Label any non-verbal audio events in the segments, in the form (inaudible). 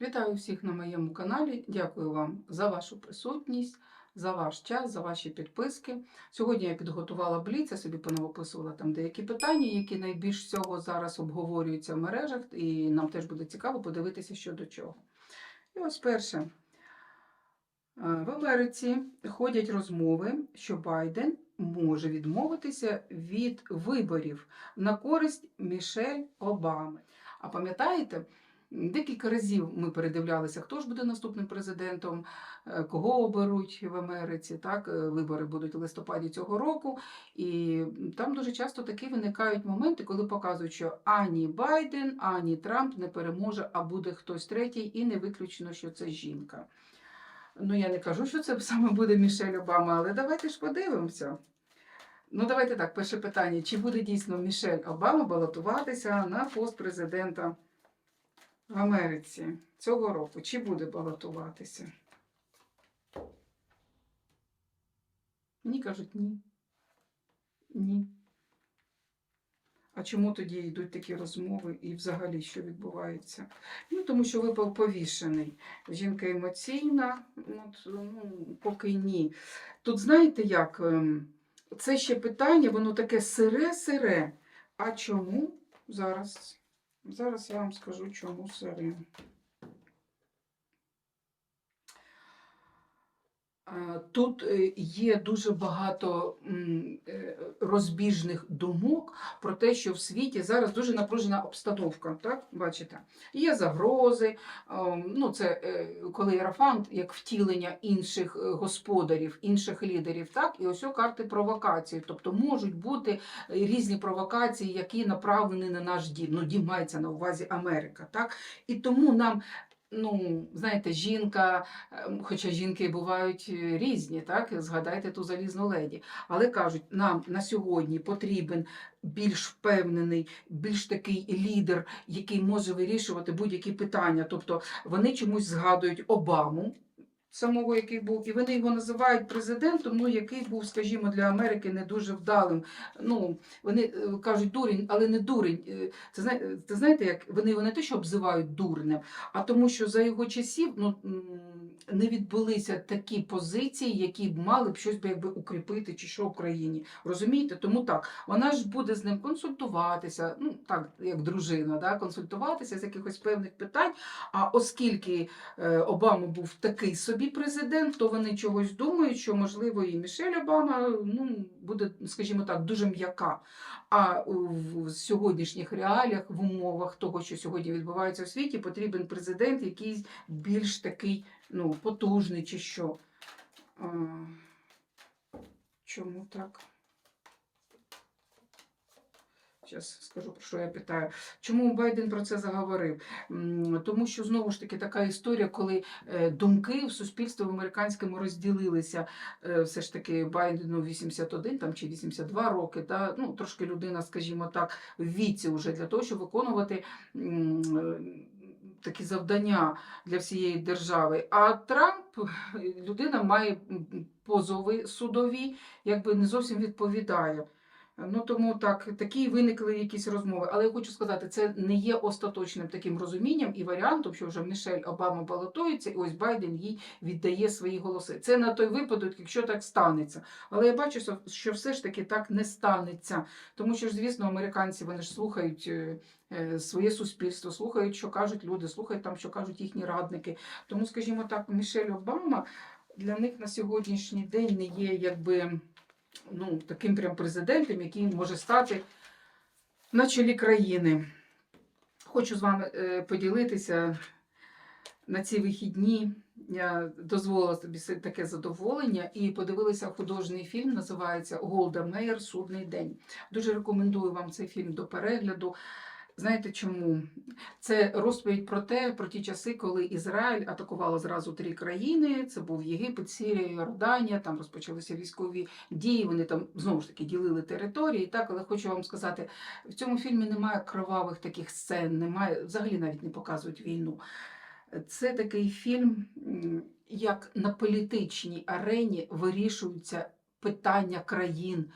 Вітаю всіх на моєму каналі. Дякую вам за вашу присутність, за ваш час, за ваші підписки. Сьогодні я підготувала бліц, я собі понавописувала там деякі питання, які найбільш всього зараз обговорюються в мережах, і нам теж буде цікаво подивитися, що до чого. І ось перше. Е, В Америці ходять розмови, що Байден може відмовитися від виборів на користь Мішель Обами. А пам'ятаєте, декілька разів ми передивлялися, хто ж буде наступним президентом, е, кого оберуть в Америці. Так, Е, вибори будуть у листопаді цього року. І там дуже часто такі виникають моменти, коли показують, що ані Байден, ані Трамп не переможе, а буде хтось третій, і не виключено, що це жінка. Ну, я не кажу, що це саме буде Мішель Обама, але давайте ж подивимося. Ну, давайте так, перше питання. Чи буде дійсно Мішель Обама балотуватися на пост президента в Америці цього року? Чи буде балотуватися? Мені кажуть ні. Ні. А чому тоді йдуть такі розмови і взагалі що відбувається? Ну, тому що випав повішений. Жінка емоційна, от, ну, поки ні. Тут знаєте як? ем, Це ще питання, воно таке сире-сире. А чому? Зараз. Зараз я вам скажу, чому сире. Тут е, є дуже багато е, розбіжних думок про те, що в світі зараз дуже напружена обстановка. Так, бачите, є загрози. ем, Ну, це е, коли Єрофант як втілення інших е, господарів, інших лідерів. Так, і ось карти провокації. Тобто можуть бути різні провокації, які направлені на наш дім. Ну, дім мається на увазі Америка. Так, і тому нам. Ну, знаєте, жінка, ем, хоча жінки бувають е, різні, так? Згадайте ту залізну леді. Але кажуть, нам на сьогодні потрібен більш впевнений, більш такий лідер, який може вирішувати будь-які питання. Тобто вони чомусь згадують Обаму. Самого, який був, і вони його називають президентом, ну який був, скажімо, для Америки не дуже вдалим. Ну вони е, кажуть дурень, але не дурень. Е, Це це знаєте, як вони його не те, що обзивають дурнем, а тому, що за його часів ну, не відбулися такі позиції, які б мали б щось би якби укріпити чи що в країні. Розумієте? Тому так, вона ж буде з ним консультуватися, ну так, як дружина, да, консультуватися з якихось певних питань. А оскільки е, Обама був такий собі президент, то вони чогось думають, що можливо і Мішель Обама ну, буде, скажімо так, дуже м'яка. А в сьогоднішніх реаліях, в умовах того, що сьогодні відбувається в світі, потрібен президент, який більш такий ну, потужний чи що. Чому так? Зараз скажу, про що я питаю. Чому Байден про це заговорив? Тому що знову ж таки така історія, коли е, думки в суспільстві в американському розділилися. Е, Все ж таки Байдену 81 там, чи 82 роки. Та, ну, трошки людина, скажімо так, в віці вже для того, щоб виконувати е, такі завдання для всієї держави. А Трамп, людина має позови судові, якби не зовсім відповідає. Ну тому так, такі виникли якісь розмови. Але я хочу сказати, це не є остаточним таким розумінням і варіантом, що вже Мішель Обама балотується, і ось Байден їй віддає свої голоси. Це на той випадок, якщо так станеться. Але я бачу, що- все ж таки так не станеться. Тому що ж, звісно, американці вони ж слухають е, своє суспільство, слухають, що кажуть люди, слухають там, що кажуть їхні радники. Тому, скажімо так, Мішель Обама для них на сьогоднішній день не є якби ну, таким прям президентом, який може стати на чолі країни. Хочу з вами е, поділитися на ці вихідні. Я дозволила собі таке задоволення і подивилася художній фільм, називається Голда Меєр Судний день. Дуже рекомендую вам цей фільм до перегляду. Знаєте чому? Це розповідь про те, про ті часи, коли Ізраїль атакувало зразу три країни. Це був Єгипет, Сирія, Йорданія. Там розпочалися військові дії. Вони там знову ж таки ділили території. Так, але хочу вам сказати, в цьому фільмі немає кровавих таких сцен, немає взагалі навіть не показують війну. Це такий фільм, як на політичній арені вирішуються питання країн,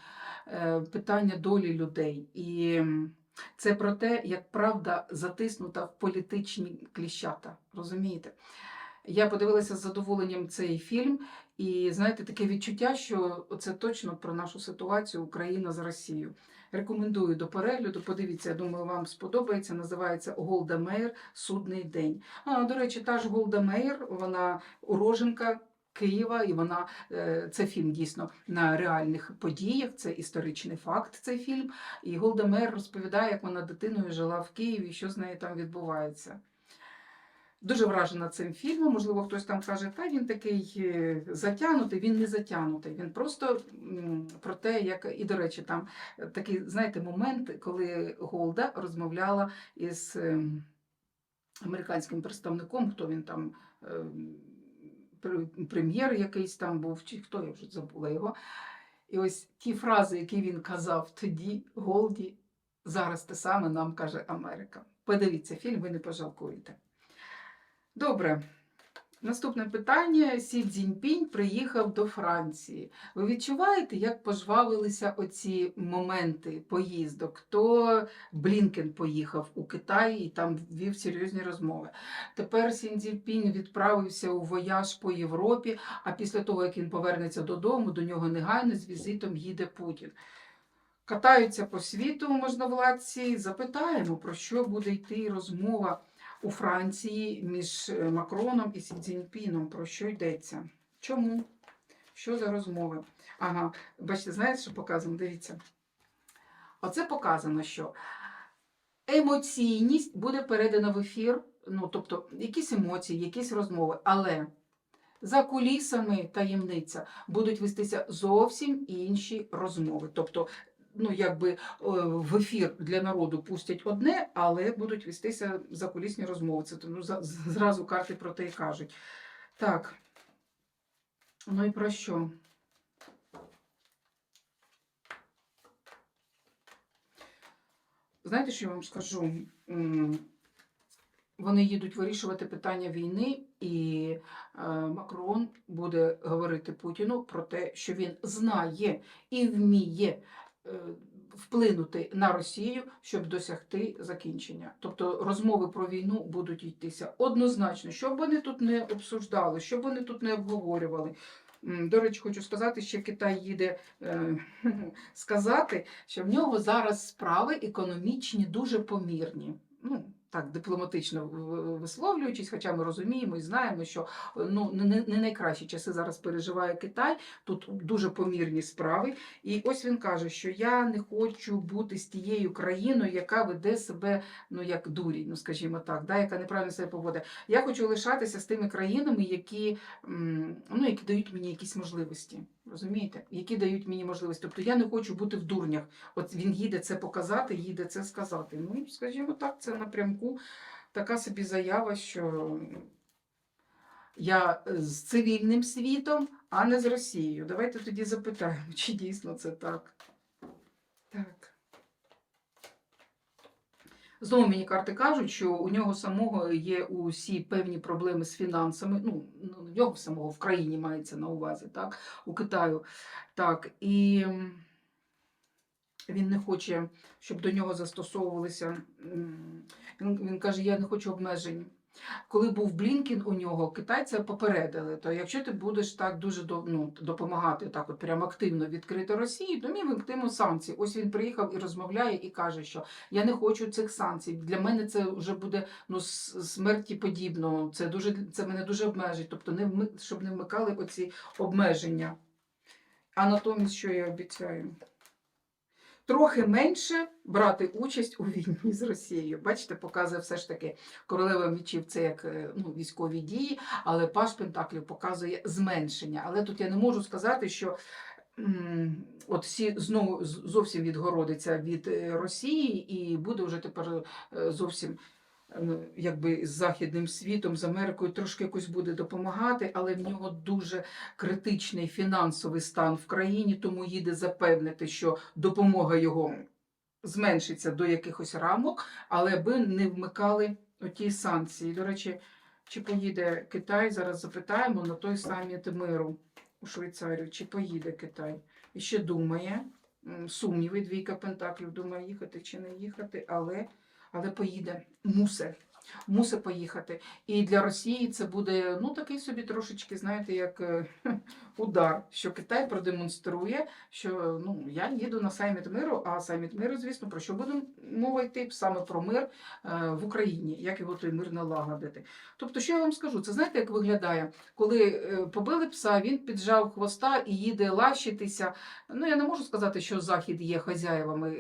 е, питання долі людей. І Це про те, як правда затиснута в політичні кліщата. Розумієте? Я подивилася з задоволенням цей фільм, і знаєте, таке відчуття, що це точно про нашу ситуацію Україна з Росією. Рекомендую до перегляду. Подивіться, я думаю, вам сподобається. Називається Голда Меєр Судний день. А, до речі, та ж Голда Меєр, вона уроженка. Києва, і вона е, це фільм дійсно на реальних подіях. Це історичний факт. Цей фільм. І Голда Меєр розповідає, як вона дитиною жила в Києві, і що з нею там відбувається. Дуже вражена цим фільмом. Можливо, хтось там каже, та він такий е, затягнутий, він не затягнутий. Він просто про те, як і до речі, там такий, знаєте, момент, коли Голда розмовляла із ем, американським представником, хто він там. Ем, пр- Прем'єр якийсь там був, чи хто я вже забула його. І ось ті фрази, які він казав тоді, Голді, зараз те саме нам каже Америка. Подивіться фільм, ви не пожалкуєте. Добре. Наступне питання. Сі Цзіньпінь приїхав до Франції. Ви відчуваєте, як пожвавилися оці моменти поїздок? То Блінкен поїхав у Китай і там вів серйозні розмови. Тепер Сі Цзіньпінь відправився у вояж по Європі, а після того, як він повернеться додому, до нього негайно з візитом їде Путін. Катаються по світу можновладці, запитаємо, про що буде йти розмова у Франції між е, Макроном і Сі Цзіньпіном. Про що йдеться? Чому? Що за розмови? Ага, бачите, знаєте, що показано? Дивіться. Оце показано, що емоційність буде передана в ефір, ну, тобто якісь емоції, якісь розмови, але за кулісами таємниця будуть вестися зовсім інші розмови. Тобто, ну якби е, в ефір для народу пустять одне, але будуть вестися закулісні розмови. Це ну, зразу карти про те і кажуть. Так. Ну і про що? Знаєте, що я вам скажу? Вони їдуть вирішувати питання війни, і е, Макрон буде говорити Путіну про те, що він знає і вміє вплинути на Росію, щоб досягти закінчення. Тобто розмови про війну будуть йтися однозначно, щоб вони тут не обсуждали, щоб вони тут не обговорювали. До речі, хочу сказати, що Китай їде е, (laughs) сказати, що в нього зараз справи економічні дуже помірні. Ну, так, дипломатично висловлюючись, хоча ми розуміємо і знаємо, що е, ну, не, не- найкращі часи зараз переживає Китай, тут дуже помірні справи. І ось він каже, що я не хочу бути з тією країною, яка веде себе ну, як дурінь, ну, скажімо так, да, яка неправильно себе поводить. Я хочу лишатися з тими країнами, які, ну, які дають мені якісь можливості. Розумієте? Які дають мені можливість. Тобто я не хочу бути в дурнях. От він їде це показати, їде це сказати. Ну, скажімо так, це напрямку така собі заява, що я з цивільним світом, а не з Росією. Давайте тоді запитаємо, чи дійсно це так. Так. Знову мені карти кажуть, що у нього самого є усі певні проблеми з фінансами. Ну, ну, у нього самого в країні мається на увазі, так, у Китаю. Так, і він не хоче, щоб до нього застосовувалися. Він, він каже, я не хочу обмежень. Коли був Блінкін у нього, китайці попередили, то якщо ти будеш так дуже ну, допомагати, так от прям активно відкрити Росії, то ми вимкнемо санкції. Ось він приїхав і розмовляє і каже, що я не хочу цих санкцій. Для мене це вже буде ну, смерті подібно. Це дуже це мене дуже обмежить. Тобто, не вми- щоб не вмикали оці обмеження. А натомість, що я обіцяю? Трохи менше брати участь у війні з Росією. Бачите, показує все ж таки королева мічів це як е, ну, військові дії, але Паш Пентаклів показує зменшення. Але тут я не можу сказати, що от всі знову зовсім відгородиться від е, Росії і буде вже тепер е, зовсім. Е, Якби з західним світом, з Америкою трошки якось буде допомагати, але в нього дуже критичний фінансовий стан в країні, тому їде запевнити, що допомога його зменшиться до якихось рамок, але би не вмикали оті санкції. До речі, чи поїде Китай? Зараз запитаємо на той саміт миру у Швейцарію, чи поїде Китай. І ще думає. сумніви, двійка пентаклів, думає, їхати чи не їхати, але, але поїде, мусе. Мусе поїхати. І для Росії це буде ну такий собі трошечки, знаєте, як е, (laughs) удар, що Китай продемонструє, що ну я їду на саміт миру, а саміт миру, звісно, про що буде мова йти саме про мир е, в Україні, як його той мир налагодити. Тобто, що я вам скажу, це знаєте, як виглядає, коли е, побили пса, він піджав хвоста і їде лащитися. Ну я не можу сказати, що Захід є хазяєвами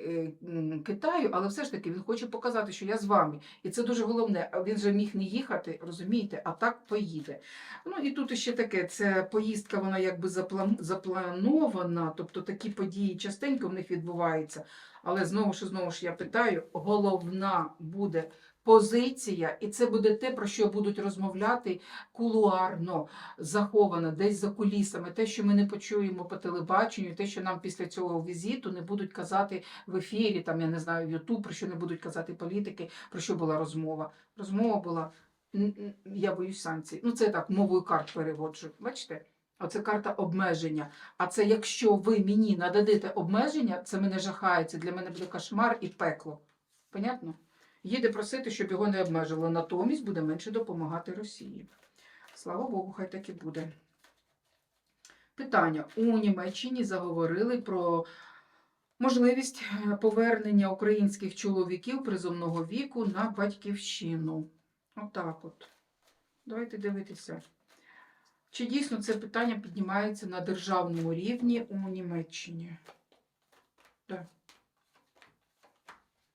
Китаю, але все ж таки він хоче показати, що я з вами. І це дуже головне. А Він же міг не їхати, розумієте, а так поїде. Ну і тут ще таке: це поїздка, вона якби заплан... запланована, тобто такі події частенько в них відбуваються. Але знову ж знову ж я питаю: головна буде позиція, і це буде те, про що будуть розмовляти кулуарно, заховано, десь за кулісами, те, що ми не почуємо по телебаченню, те, що нам після цього візиту не будуть казати в ефірі, там я не знаю, Ютуб, про що не будуть казати політики, про що була розмова. Розмова була, я боюсь санкцій. Ну, це так, мовою карт переводжу. Бачите? Оце карта обмеження. А це якщо ви мені нададите обмеження, це мене жахає, це для мене буде кошмар і пекло. Понятно? Їде просити, щоб його не обмежили. Натомість буде менше допомагати Росії. Слава Богу, хай так і буде. Питання. У Німеччині заговорили про можливість е, повернення українських чоловіків призовного віку на батьківщину. Отак от. Давайте дивитися. Чи дійсно це питання піднімається на державному рівні у Німеччині? Так.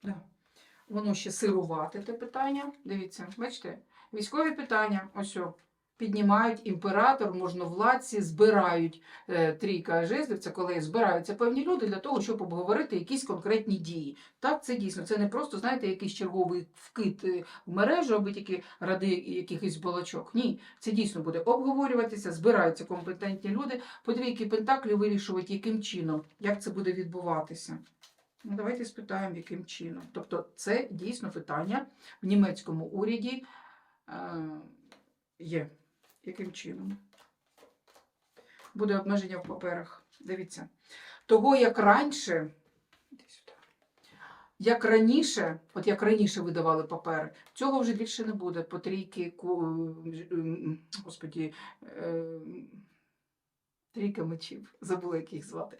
Да. Воно ще сирувати те питання. Дивіться, бачите, військові питання, ось о, піднімають імператор, можновладці, збирають е, трійка жезлів, це коли збираються певні люди для того, щоб обговорити якісь конкретні дії. Так, це дійсно, це не просто, знаєте, якийсь черговий вкид е, в мережу, аби тільки ради якихось балачок. Ні, це дійсно буде обговорюватися, збираються компетентні люди, по двійки пентаклі вирішувати, яким чином, як це буде відбуватися. Ну, давайте спитаємо, яким чином. Тобто, це дійсно питання в німецькому уряді е, є. Яким чином? Буде обмеження в паперах. Дивіться. Того, як раніше, як раніше, от як раніше видавали папери, цього вже більше не буде. По трійки, господі, е, трійка мечів, забула, як їх звати.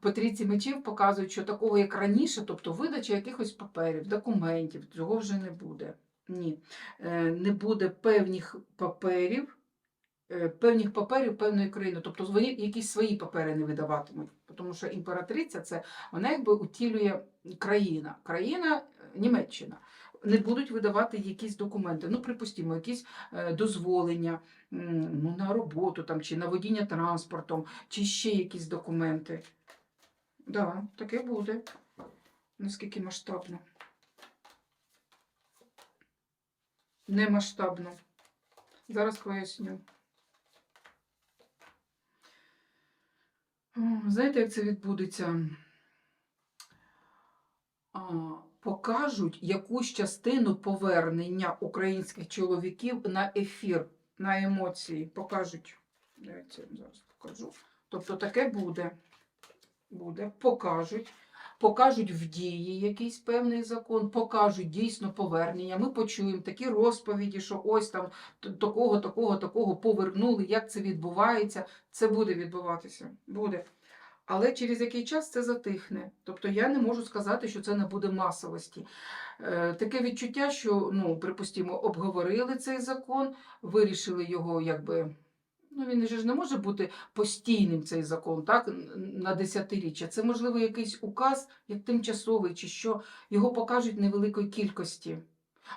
По трійці мечів показують, що такого, як раніше, тобто видача якихось паперів, документів, цього вже не буде. Ні. Е, Не буде певних паперів, е, певних паперів певної країни. Тобто вони якісь свої папери не видаватимуть. Тому що імператриця це вона якби утілює країна. Країна е, Німеччина. Не будуть видавати якісь документи. Ну, припустимо, якісь е, дозволення ну, на роботу там, чи на водіння транспортом, чи ще якісь документи. Так, да, таке буде. Наскільки масштабно. Не масштабно. Зараз поясню. Знаєте, як це відбудеться? Покажуть якусь частину повернення українських чоловіків на ефір, на емоції. Покажуть. Давайте я зараз покажу. Тобто таке буде. Буде. Покажуть. Покажуть в дії якийсь певний закон, покажуть дійсно повернення. Ми почуємо такі розповіді, що ось там такого, такого, такого повернули, як це відбувається. Це буде відбуватися. Буде. Але через який час це затихне. Тобто я не можу сказати, що це не буде масовості. Е, таке відчуття, що, ну, припустимо, обговорили цей закон, вирішили його якби. Ну, він же ж не може бути постійним цей закон, так, на десятиріччя. Це, можливо, якийсь указ, як тимчасовий, чи що, його покажуть невеликої кількості,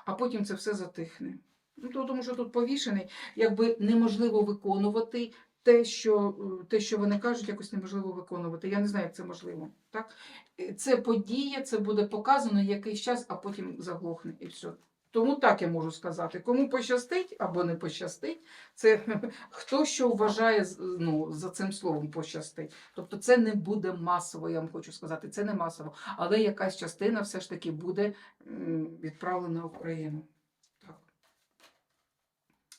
а потім це все затихне. Ну, тому що тут повішений, якби неможливо виконувати те, що, е, те, що вони кажуть, якось неможливо виконувати. Я не знаю, як це можливо. Так? Е, Це подія, це буде показано якийсь час, а потім заглохне і все. Тому так я можу сказати. Кому пощастить або не пощастить, це (laughs) хто що вважає ну, за цим словом пощастить. Тобто це не буде масово, я вам хочу сказати, це не масово. Але якась частина все ж таки буде відправлена в Україну.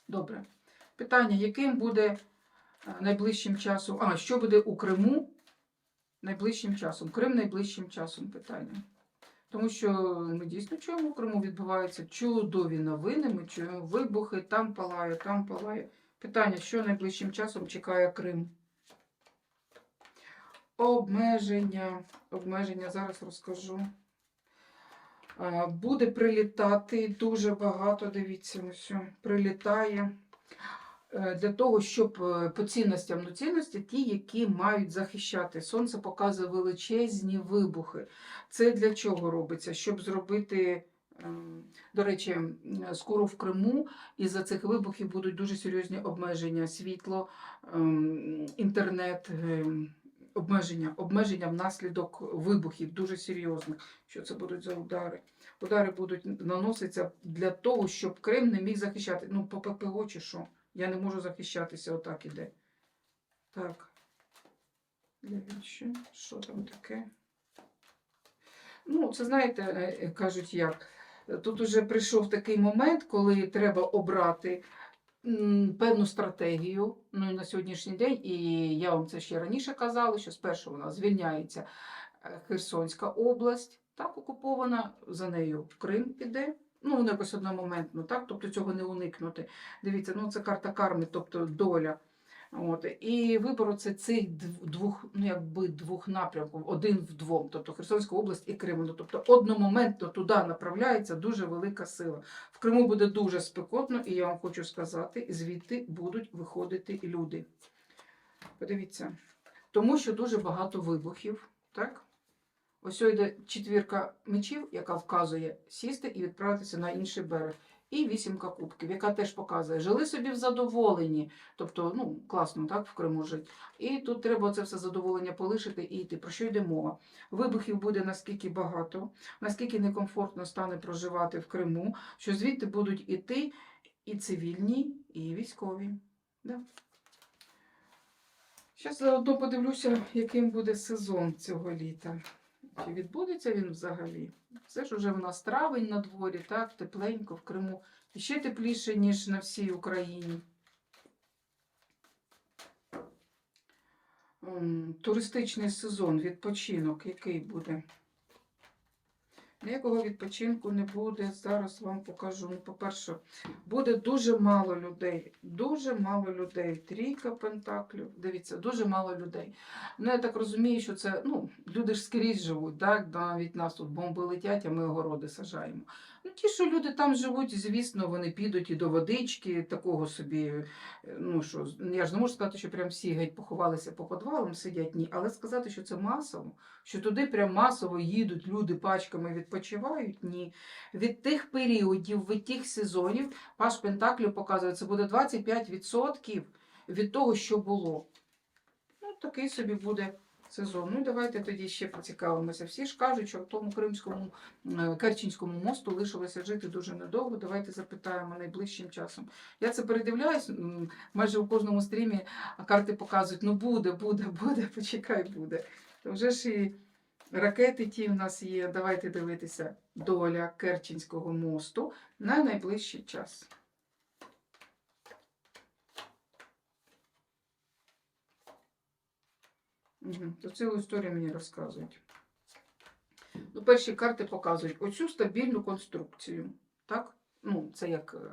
Добре. Питання, яким буде е, найближчим часом, а що буде у Криму найближчим часом. Крим найближчим часом питання. Тому що ми дійсно чуємо, в Криму відбуваються чудові новини, ми чуємо вибухи, там палає, там палає. Питання, що найближчим часом чекає Крим? Обмеження. Обмеження зараз розкажу. Буде прилітати дуже багато, дивіться, ось прилітає е, для того, щоб е, по цінностям, ну цінності ті, які мають захищати. Сонце показує величезні вибухи. Це для чого робиться? Щоб зробити, ем, до речі, скоро в Криму із-за цих вибухів будуть дуже серйозні обмеження світло, ем, інтернет. Обмеження, обмеження внаслідок вибухів дуже серйозних. Що це будуть за удари? Удари будуть наноситися для того, щоб Крим не міг захищати. Ну, по ППО чи що? Я не можу захищатися, отак іде. Так. Що там таке? Ну, це знаєте, е, кажуть як. Тут уже прийшов такий момент, коли треба обрати певну стратегію. Ну на сьогоднішній день, і я вам це ще раніше казала, що спершу вона звільняється е, Херсонська область, так окупована, за нею Крим піде. Ну, воно якось одномоментно, так? Тобто цього не уникнути. Дивіться, ну це карта карми, тобто доля. От. І вибор це цих двох, ну якби двох напрямків, один в двом, тобто Херсонська область і Крим. Ну, Тобто одномоментно туди направляється дуже велика сила. В Криму буде дуже спекотно, і я вам хочу сказати, звідти будуть виходити люди. Подивіться, тому що дуже багато вибухів, так? Ось йде четвірка мечів, яка вказує сісти і відправитися на інший берег. І вісімка кубків, яка теж показує, жили собі в задоволенні, тобто, ну, класно, так, в Криму жити. І тут треба це все задоволення полишити і йти. Про що йде мова? Вибухів буде наскільки багато, наскільки некомфортно стане проживати в Криму, що звідти будуть іти і цивільні, і військові. Да. Зараз заодно подивлюся, яким буде сезон цього літа. Чи відбудеться він взагалі? Це ж уже в нас травень на дворі, так, тепленько в Криму. І ще тепліше, ніж на всій Україні. Туристичний сезон, відпочинок, який буде? Ніякого відпочинку не буде. Зараз вам покажу. Ну, по-перше, буде дуже мало людей. Дуже мало людей. Трійка пентаклів. Дивіться, дуже мало людей. Ну, я так розумію, що це ну, люди ж скрізь живуть, так? навіть нас тут бомби летять, а ми огороди сажаємо. Ну, ті, що люди там живуть, звісно, вони підуть і до водички, такого собі. е, Ну що, я ж не можу сказати, що прям всі геть поховалися по подвалам, сидять ні, але сказати, що це масово, що туди прям масово їдуть люди пачками відпочивають, ні. Від тих періодів, від тих сезонів, ваш Пентаклів показує, це буде 25% від того, що було. Ну, такий собі буде сезон. Ну, давайте тоді ще поцікавимося. Всі ж кажуть, що в тому Кримському е, Керченському мосту лишилося жити дуже недовго. Давайте запитаємо найближчим часом. Я це передивляюсь майже у кожному стрімі, карти показують: ну буде, буде, буде, (laughs) почекай, буде. То вже ж і ракети ті в нас є. Давайте дивитися доля Керченського мосту на найближчий час. То цілу історію мені розказують. Ну, перші карти показують оцю стабільну конструкцію. Так? Ну, це як е,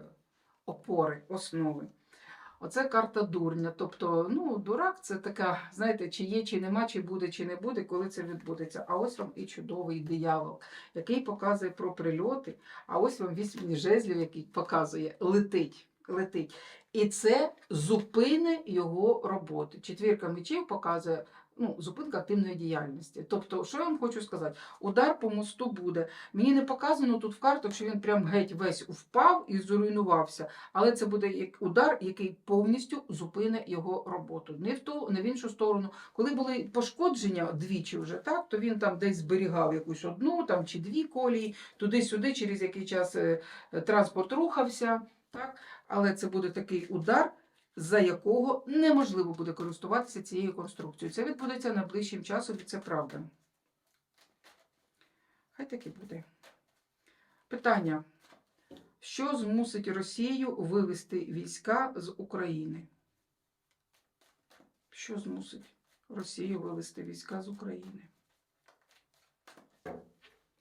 опори, основи. Оце карта дурня. Тобто, ну, дурак це така, знаєте, чи є, чи нема, чи буде, чи не буде, коли це відбудеться. А ось вам і чудовий диявол, який показує про прильоти, а ось вам вісім жезлів, який показує, летить. летить. І це зупини його роботи. Четвірка мечів показує ну, зупинка активної діяльності. Тобто, що я вам хочу сказати? Удар по мосту буде. Мені не показано тут в картах, що він прям геть весь впав і зруйнувався. Але це буде як удар, який повністю зупине його роботу. Не в ту, не в іншу сторону. Коли були пошкодження двічі вже, так, то він там десь зберігав якусь одну там, чи дві колії, туди-сюди, через який час е, транспорт рухався. Так? Але це буде такий удар, за якого неможливо буде користуватися цією конструкцією. Це відбудеться найближчим часом, і це правда. Хай так і буде. Питання. Що змусить Росію вивести війська з України? Що змусить? Росію вивести війська з України.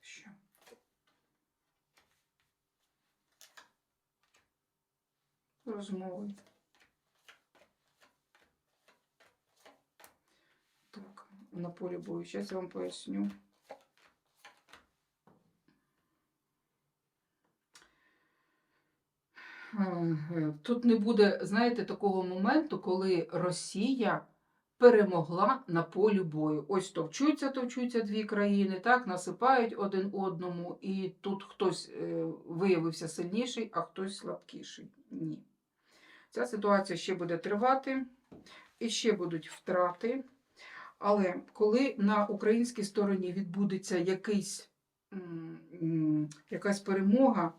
Що? Розмови. Так, на полі бою. Зараз я вам поясню. Е, Тут не буде, знаєте, такого моменту, коли Росія перемогла на полі бою. Ось товчуться, товчуться дві країни, так, насипають один одному, і тут хтось е, виявився сильніший, а хтось слабкіший. Ні. Ця ситуація ще буде тривати, і ще будуть втрати. Але коли на українській стороні відбудеться якийсь, якась перемога,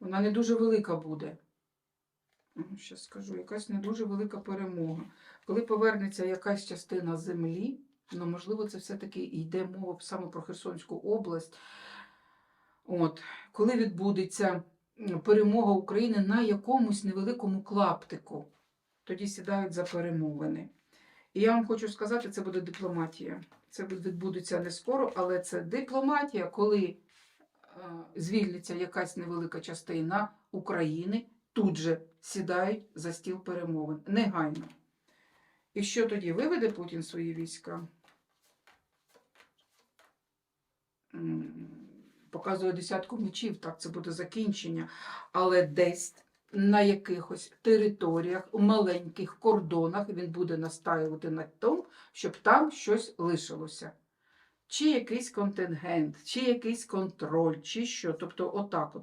вона не дуже велика буде. Зараз скажу, якась не дуже велика перемога. Коли повернеться якась частина землі, ну, можливо, це все-таки йде мова саме про Херсонську область. От, коли відбудеться перемога України на якомусь невеликому клаптику, тоді сідають за перемовини. І я вам хочу сказати, це буде дипломатія. Це відбудеться не скоро, але це дипломатія, коли е, звільниться якась невелика частина України, тут же сідають за стіл перемовин. Негайно. І що тоді виведе Путін свої війська? Показує десятку мечів, так це буде закінчення. Але десь на якихось територіях, у маленьких кордонах він буде настаювати на тому, щоб там щось лишилося. Чи якийсь контингент, чи якийсь контроль, чи що. Тобто, отак от.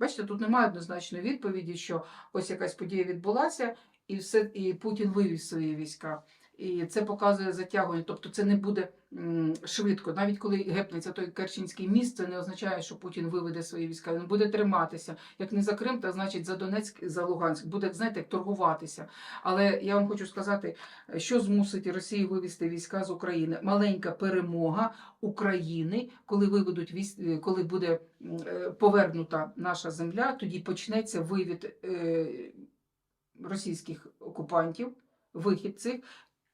Бачите, тут немає однозначної відповіді, що ось якась подія відбулася, і все, і Путін вивів свої війська. І це показує затягування. Тобто це не буде швидко. Навіть коли гепнеться той Керченський міст, це не означає, що Путін виведе свої війська. Він буде триматися. Як не за Крим, то значить за Донецьк, за Луганськ. Буде, знаєте, торгуватися. Але я вам хочу сказати, що змусить Росію вивести війська з України. Маленька перемога України, коли виведуть військ, е, коли буде е, повернута наша земля, тоді почнеться вивід е, російських окупантів, вихід цих.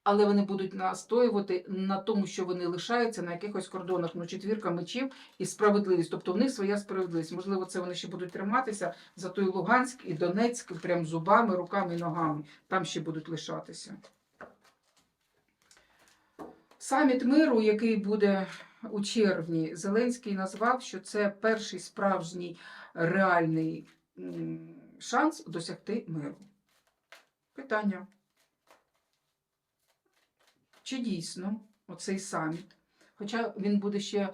Але вони будуть настоювати на тому, що вони лишаються на якихось кордонах. Ну, четвірка мечів і справедливість. Тобто в них своя справедливість. Можливо, це вони ще будуть триматися за той Луганськ і Донецьк, прям зубами, руками і ногами. Там ще будуть лишатися. Саміт миру, який буде у червні, Зеленський назвав, що це перший справжній реальний шанс досягти миру. Питання. Чи дійсно оцей саміт? Хоча він буде ще е,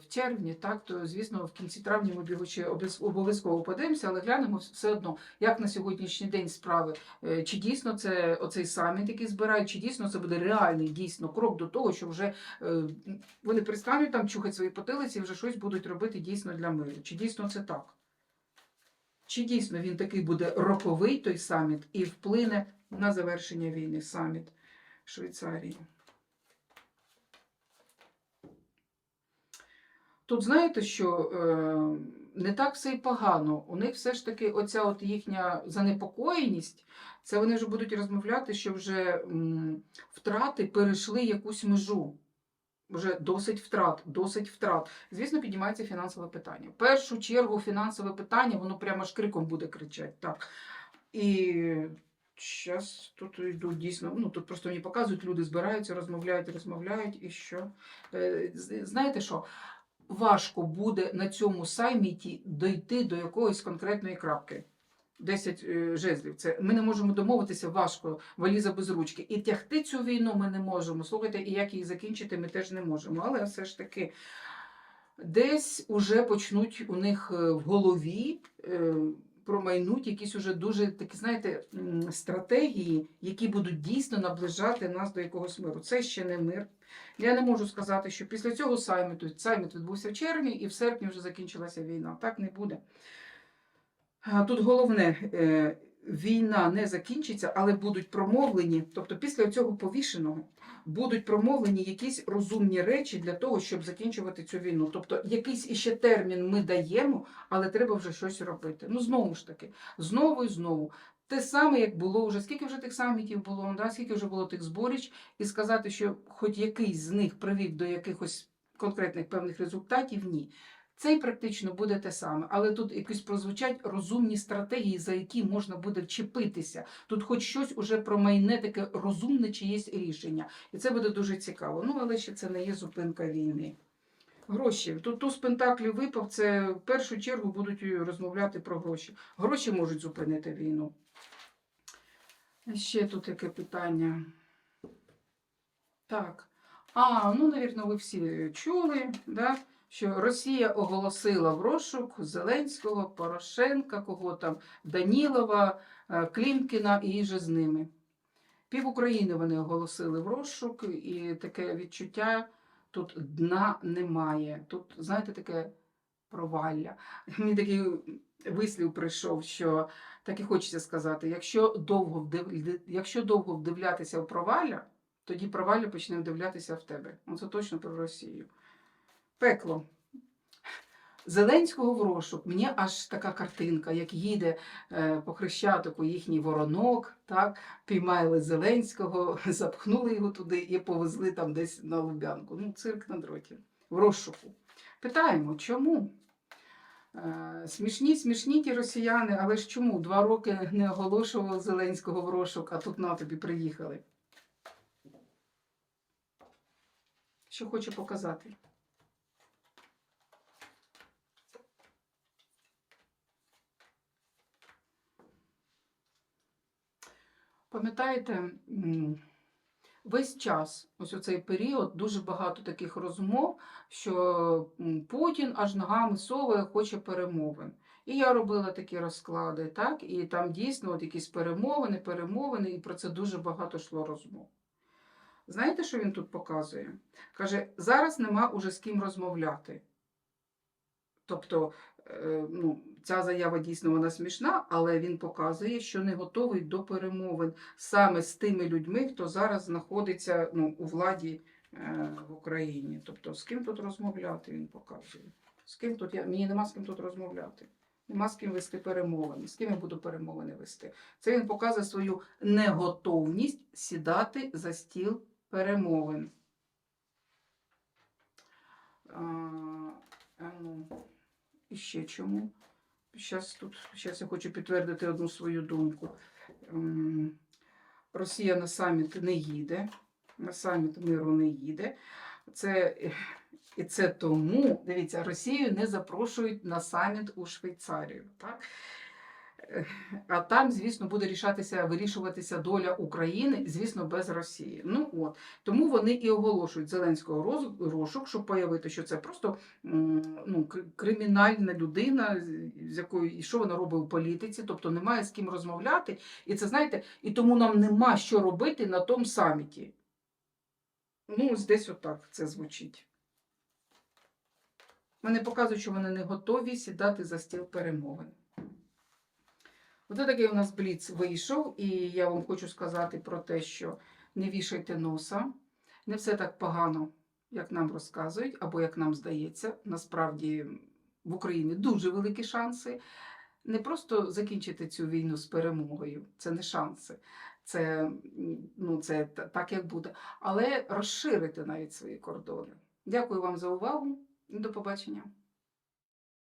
в червні, так то звісно, в кінці травня ми ще обов'язково подивимося, але глянемо все одно, як на сьогоднішній день справи, Е, чи дійсно це оцей саміт, який збирають, чи дійсно це буде реальний дійсно крок до того, що вже е, вони перестануть там чухати свої потилиці і вже щось будуть робити дійсно для миру. Чи дійсно це так? Чи дійсно він такий буде роковий той саміт і вплине на завершення війни саміт Швейцарії? Тут знаєте, що е, не так все і погано. У них все ж таки оця от їхня занепокоєність, це вони вже будуть розмовляти, що вже втрати перейшли якусь межу. Вже досить втрат, досить втрат. Звісно, піднімається фінансове питання. В першу чергу фінансове питання, воно прямо ж криком буде кричати. Так. І зараз тут йдуть дійсно, ну тут просто мені показують, люди збираються, розмовляють, розмовляють, і що. Е, Знаєте що? Важко буде на цьому саміті дойти до якоїсь конкретної крапки. 10 е, жезлів. Це ми не можемо домовитися важко, валіза без ручки. І тягти цю війну ми не можемо. Слухайте, і як її закінчити, ми теж не можемо. Але все ж таки десь уже почнуть у них е, в голові промайнуть якісь уже дуже такі, знаєте, стратегії, які будуть дійсно наближати нас до якогось миру. Це ще не мир. Я не можу сказати, що після цього саміту саміт відбувся в червні, і в серпні вже закінчилася війна. Так не буде. Тут головне, е, війна не закінчиться, але будуть промовлені, тобто після цього повішеного будуть промовлені якісь розумні речі для того, щоб закінчувати цю війну. Тобто якийсь іще термін ми даємо, але треба вже щось робити. Ну, знову ж таки, знову і знову. те саме, як було вже, скільки вже тих самітів було, да? скільки вже було тих зборіч, і сказати, що хоч якийсь з них привів до якихось конкретних певних результатів, ні. Цей практично буде те саме, але тут якісь прозвучать розумні стратегії, за які можна буде вчепитися. Тут хоч щось уже про майне таке розумне чиєсь рішення. І це буде дуже цікаво. Ну, але ще це не є зупинка війни. Гроші. Тут туз пентаклів випав, це в першу чергу будуть розмовляти про гроші. Гроші можуть зупинити війну. Ще тут яке питання. Так. А, ну, навірно, ви всі чули, да? Що Росія оголосила в розшук Зеленського, Порошенка, кого там, Данілова, е, Клімкіна і же з ними. Пів України вони оголосили в розшук, і таке відчуття тут дна немає. Тут, знаєте, таке провалля. Мені такий вислів прийшов, що так і хочеться сказати: якщо довго, вдив... якщо довго вдивлятися в провалля, тоді провалля почне вдивлятися в тебе. Оце точно про Росію. Пекло. Зеленського в розшук. Мені аж така картинка, як їде е, по хрещатику їхній воронок, так, піймали Зеленського, (laughs) запхнули його туди і повезли там десь на Лубянку. Ну, цирк на дроті. В розшуку. Питаємо, чому? Е, Смішні, смішні ті росіяни, але ж чому? Два роки не оголошував Зеленського в розшук, а тут на тобі приїхали. Що хочу показати? Пам'ятаєте, весь час, ось у цей період, дуже багато таких розмов, що Путін аж ногами соває, хоче перемовин. І я робила такі розклади, так? І там дійсно от якісь перемовини, перемовини, і про це дуже багато йшло розмов. Знаєте, що він тут показує? Каже, зараз нема уже з ким розмовляти. Тобто, е, ну, ця заява дійсно вона смішна, але він показує, що не готовий до перемовин саме з тими людьми, хто зараз знаходиться ну, у владі е, в Україні. Тобто, з ким тут розмовляти, він показує. З ким тут я мені нема з ким тут розмовляти. Нема з ким вести перемовини. З ким я буду перемовини вести. Це він показує свою неготовність сідати за стіл перемовин. А, а ну, і ще чому? Зараз тут зараз я хочу підтвердити одну свою думку. Росія на саміт не їде, на саміт миру не їде. Це, і це тому, дивіться, Росію не запрошують на саміт у Швейцарію. Так? А там, звісно, буде рішатися, вирішуватися доля України, звісно, без Росії. Ну от тому вони і оголошують Зеленського роз- розшук, щоб появити, що це просто ну, кримінальна людина, з якою і що вона робить у політиці, тобто немає з ким розмовляти. І це знаєте, і тому нам нема що робити на тому саміті. Ну, ось десь отак це звучить. Вони показують, що вони не готові сідати за стіл перемовин. Оце такий у нас бліц вийшов, і я вам хочу сказати про те, що не вішайте носа. Не все так погано, як нам розказують, або як нам здається. Насправді в Україні дуже великі шанси. Не просто закінчити цю війну з перемогою, це не шанси, це, ну, це так, як буде, але розширити навіть свої кордони. Дякую вам за увагу до побачення.